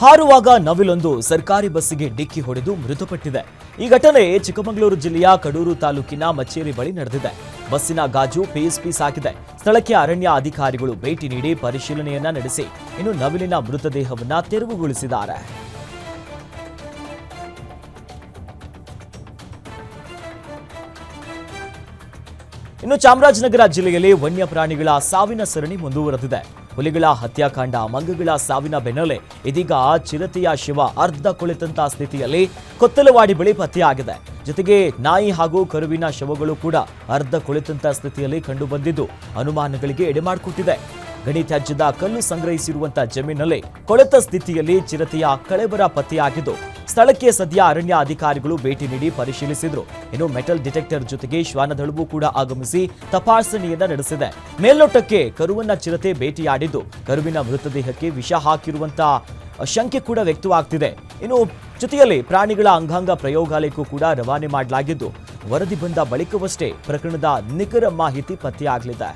ಹಾರುವಾಗ ನವಿಲೊಂದು ಸರ್ಕಾರಿ ಬಸ್ಸಿಗೆ ಡಿಕ್ಕಿ ಹೊಡೆದು ಮೃತಪಟ್ಟಿದೆ. ಈ ಘಟನೆ ಚಿಕ್ಕಮಗಳೂರು ಜಿಲ್ಲೆಯ ಕಡೂರು ತಾಲೂಕಿನ ಮಚ್ಚೇರಿ ಬಳಿ ನಡೆದಿದೆ. ಬಸ್ಸಿನ ಗಾಜು ಪೀಸ್ ಪೀಸ್ ಆಗಿದೆ ಸ್ಥಳಕ್ಕೆ ಅರಣ್ಯ ಅಧಿಕಾರಿಗಳು ಭೇಟಿ ನೀಡಿ ಪರಿಶೀಲನೆಯನ್ನ ನಡೆಸಿ ಇನ್ನು ನವಿಲಿನ ಮೃತದೇಹವನ್ನ ತೆರವುಗೊಳಿಸಿದ್ದಾರೆ. ಇನ್ನು ಚಾಮರಾಜನಗರ ಜಿಲ್ಲೆಯಲ್ಲಿ ವನ್ಯಪ್ರಾಣಿಗಳ ಸಾವಿನ ಸರಣಿ ಮುಂದುವರೆದಿದೆ. ಹುಲಿಗಳ ಹತ್ಯಾಕಾಂಡ, ಮಂಗಗಳ ಸಾವಿನ ಬೆನ್ನಲ್ಲೇ ಇದೀಗ ಚಿರತೆಯ ಶಿವ ಅರ್ಧ ಕುಳಿತಂತಹ ಸ್ಥಿತಿಯಲ್ಲಿ ಕೊತ್ತಲವಾಡಿ ಬಳಿ ಪತ್ತೆಯಾಗಿದೆ ಜೊತೆಗೆ ನಾಯಿ ಹಾಗೂ ಕರುವಿನ ಶವಗಳು ಕೂಡ ಅರ್ಧ ಕುಳಿತಂತಹ ಸ್ಥಿತಿಯಲ್ಲಿ ಕಂಡುಬಂದಿದ್ದು ಅನುಮಾನಗಳಿಗೆ ಎಡೆಮಾಡಿಕೊಟ್ಟಿದೆ. ಗಣಿ ತ್ಯಾಜ್ಯದ ಕಲ್ಲು ಸಂಗ್ರಹಿಸಿರುವಂತಹ ಜಮೀನಲ್ಲಿ ಕೊಳೆತ ಸ್ಥಿತಿಯಲ್ಲಿ ಚಿರತೆಯ ಕಳೆಬರ ಪತ್ತೆಯಾಗಿದ್ದು ಸ್ಥಳಕ್ಕೆ ಸದ್ಯ ಅರಣ್ಯ ಅಧಿಕಾರಿಗಳು ಭೇಟಿ ನೀಡಿ ಪರಿಶೀಲಿಸಿದ್ರು. ಇನ್ನು ಮೆಟಲ್ ಡಿಟೆಕ್ಟರ್ ಜೊತೆಗೆ ಶ್ವಾನದಳವು ಕೂಡ ಆಗಮಿಸಿ ತಪಾಸಣೆಯನ್ನ ನಡೆಸಿದೆ. ಮೇಲ್ನೋಟಕ್ಕೆ ಕರುವನ್ನ ಚಿರತೆ ಭೇಟಿಯಾಡಿದ್ದು. ಕರುವಿನ ಮೃತದೇಹಕ್ಕೆ ವಿಷ ಹಾಕಿರುವಂತ ಶಂಕೆ ಕೂಡ ವ್ಯಕ್ತವಾಗ್ತಿದೆ. ಇನ್ನು ಜೊತೆಯಲ್ಲಿ ಪ್ರಾಣಿಗಳ ಅಂಗಾಂಗ ಪ್ರಯೋಗಾಲಯಕ್ಕೂ ಕೂಡ ರವಾನೆ ಮಾಡಲಾಗಿದ್ದು, ವರದಿ ಬಂದ ಬಳಿಕವಷ್ಟೇ ಪ್ರಕರಣದ ನಿಖರ ಮಾಹಿತಿ ಪತ್ತೆಯಾಗಲಿದೆ.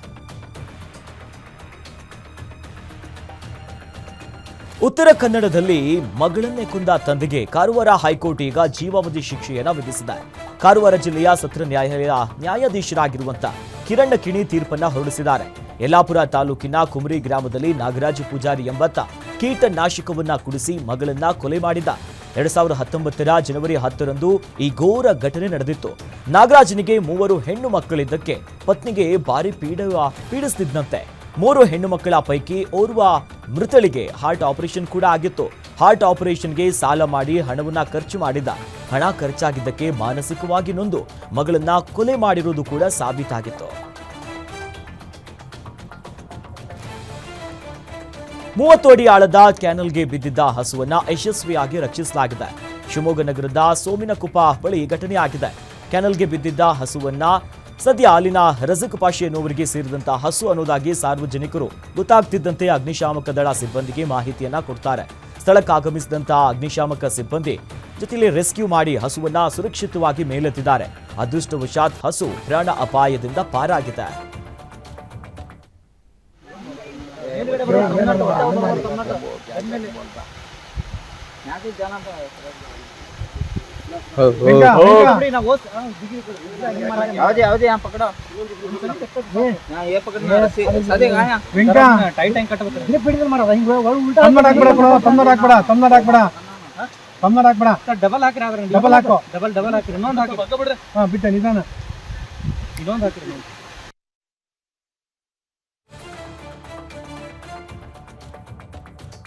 ಉತ್ತರ ಕನ್ನಡದಲ್ಲಿ ಮಗಳನ್ನೇ ಕುಂದ ತಂದೆಗೆ ಕಾರವಾರ ಹೈಕೋರ್ಟ್ ಈಗ ಜೀವಾವಧಿ ಶಿಕ್ಷೆಯನ್ನ ವಿಧಿಸಿದೆ. ಕಾರವಾರ ಜಿಲ್ಲೆಯ ಸತ್ರ ನ್ಯಾಯಾಲಯ ನ್ಯಾಯಾಧೀಶರಾಗಿರುವಂತ ಕಿರಣ್ ಕಿಣಿ ತೀರ್ಪನ್ನ ಹೊರಡಿಸಿದ್ದಾರೆ. ಯಲ್ಲಾಪುರ ತಾಲೂಕಿನ ಕುಮರಿ ಗ್ರಾಮದಲ್ಲಿ ನಾಗರಾಜ ಪೂಜಾರಿ ಎಂಬತ್ತ ಕೀಟನಾಶಕವನ್ನ ಕುಡಿಸಿ ಮಗಳನ್ನ ಕೊಲೆ ಮಾಡಿದ್ದ. ಎರಡ್ ಸಾವಿರದ ಹತ್ತೊಂಬತ್ತರ ಜನವರಿ ಹತ್ತರಂದು ಈ ಘೋರ ಘಟನೆ ನಡೆದಿತ್ತು. ನಾಗರಾಜನಿಗೆ ಮೂವರು ಹೆಣ್ಣು ಮಕ್ಕಳಿದ್ದಕ್ಕೆ ಪತ್ನಿಗೆ ಭಾರಿ ಪೀಡ ಪೀಡಿಸುತ್ತಿದ್ದಂತೆ ಮೂರು ಹೆಣ್ಣು ಮಕ್ಕಳ ಪೈಕಿ ಓರ್ವ ಮೃತಳಿಗೆ ಹಾರ್ಟ್ ಆಪರೇಷನ್ ಕೂಡ ಆಗಿತ್ತು. ಹಾರ್ಟ್ ಆಪರೇಷನ್ಗೆ ಸಾಲ ಮಾಡಿ ಹಣವನ್ನ ಖರ್ಚು ಮಾಡಿದ್ದ ಹಣ ಖರ್ಚಾಗಿದ್ದಕ್ಕೆ ಮಾನಸಿಕವಾಗಿ ನೊಂದು. ಮಗಳನ್ನ ಕೊಲೆ ಮಾಡಿರುವುದು ಕೂಡ ಸಾಬೀತಾಗಿತ್ತು. ಮೂವತ್ತು ಅಡಿ ಆಳದ ಕ್ಯಾನಲ್ಗೆ ಬಿದ್ದಿದ್ದ ಹಸುವನ್ನ ಯಶಸ್ವಿಯಾಗಿ ರಕ್ಷಿಸಲಾಗಿದೆ. ಶಿವಮೊಗ್ಗ ನಗರದ ಸೋಮಿನಕುಪ್ಪ ಬಳಿ ಘಟನೆಯಾಗಿದೆ ಕ್ಯಾನಲ್ಗೆ ಬಿದ್ದಿದ್ದ ಹಸುವನ್ನ ಸದ್ಯ ಅಲ್ಲಿನ ರಜಕ್ ಪಾಷೆ ಎನ್ನುವರಿಗೆ ಸೇರಿದಂತಹ ಹಸು ಅನ್ನೋದಾಗಿ ಸಾರ್ವಜನಿಕರು ಗೊತ್ತಾಗ್ತಿದ್ದಂತೆ ಅಗ್ನಿಶಾಮಕ ದಳ ಸಿಬ್ಬಂದಿಗೆ ಮಾಹಿತಿಯನ್ನ ಕೊಡ್ತಾರೆ. ಸ್ಥಳಕ್ಕೆ ಆಗಮಿಸಿದಂತಹ ಅಗ್ನಿಶಾಮಕ ಸಿಬ್ಬಂದಿ ಜೊತೆಯಲ್ಲಿ ರೆಸ್ಕ್ಯೂ ಮಾಡಿ ಹಸುವನ್ನ ಸುರಕ್ಷಿತವಾಗಿ ಮೇಲೆತ್ತಿದ್ದಾರೆ. ಅದೃಷ್ಟವಶಾತ್ ಹಸು ಪ್ರಾಣ ಅಪಾಯದಿಂದ ಪಾರಾಗಿದೆ. ಜನ ಡಬಲ್ ಹಾಕಿರ ಡಬಲ್ ಹಾಕೋ. ಡಬಲ್ ಡಬಲ್ ಹಾಕಿರಿ. ಇನ್ನೊಂದು ಹಾಕಿ ಬಿಟ್ಟ ನಿಧಾನ. ಇನ್ನೊಂದು ಹಾಕಿರಿ.